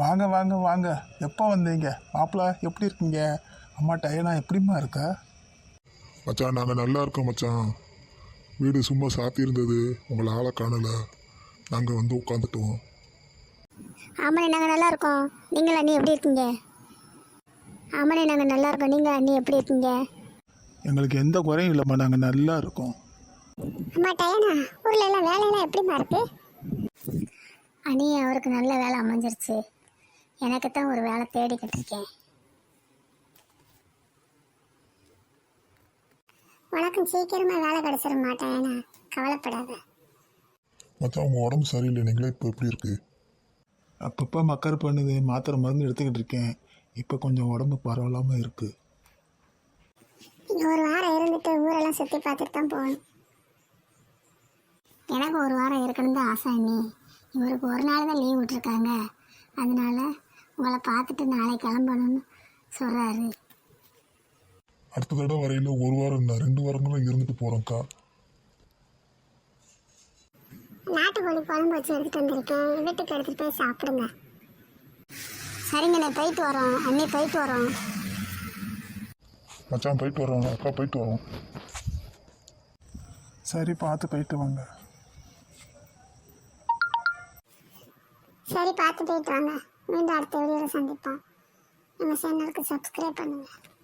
வாங்க வாங்க வாங்க. எப்போ வந்தீங்க? மாப்பிள்ள எப்படி இருக்கீங்க? அம்மா டயனா எப்படிம்மா இருக்கா? மச்சான் நாங்கள் நல்லா இருக்கோம் மச்சான். வீடு சும்மா சாத்தி இருந்தது. உங்களை ஆளை காணல. நாங்கள் வந்து உட்காந்துட்டோம். ஆமாண்ணே நாங்கள் நல்லா இருக்கோம். நீங்கள் அண்ணி எப்படி இருக்கீங்க? ஆமாண்ணே நாங்கள் நல்லா இருக்கோம். நீங்கள் அண்ணி எப்படி இருக்கீங்க? எங்களுக்கு எந்த குறையும் இல்லைம்மா. நாங்கள் நல்லா இருக்கோம். அம்மா டயனா ஊரில் எல்லாம் வேலையெல்லாம் எப்படிம்மா இருக்கு? அண்ணி அவருக்கு நல்ல வேலை அமைஞ்சிருச்சு. எனக்கு தான் ஒரு வேலை தேடிக்கிட்டு இருக்கேன். உனக்கும் சீக்கிரமாக வேலை கிடச்சிட மாட்டேனா. கவலைப்படாத. மச்சான் உங்கள் உடம்பு சரியில்லை. நீங்களே இப்போ எப்படி இருக்கு? அப்பப்போ மக்கர் பண்ணுது மாத்திரை மருந்து எடுத்துக்கிட்டு இருக்கேன். இப்போ கொஞ்சம் உடம்பு பரவாயில்லாமல் இருக்குது இங்கே ஒரு வாரம் இருந்துட்டு ஊரெல்லாம் சுற்றி பார்த்துட்டு தான் போகணும். எனக்கு ஒரு வாரம் இருக்கணும் தான் ஆசை அண்ணி. இவருக்கு ஒரு நாள் தான் லீவ் விட்டுருக்காங்க. அதனால உங்களை பார்த்துட்டு நாளைக்கு கிளம்பணும்னு சொல்கிறாரு அடுத்த தடவை வரையில் ஒரு வாரம் இல்லை ரெண்டு வாரங்களும் இருந்துட்டு போகிறோம்க்கா நாட்டுக்கோழி குழம்பு வச்சு எடுத்துட்டு வந்திருக்கேன். வீட்டுக்கு எடுத்துட்டு போய் சாப்பிடுங்க. சரிங்கண்ணே போயிட்டு வரோம். அண்ணி போயிட்டு வரோம். மச்சான் போயிட்டு வரோம். அக்கா போயிட்டு வரோம். சரி பார்த்து போயிட்டு வாங்க. சரி பார்த்து போயிட்டு வாங்க. மீண்டும் அடுத்த வீடியோவில் சந்திப்போம். நம்ம சேனலுக்கு சப்ஸ்கிரைப் பண்ணுங்கள்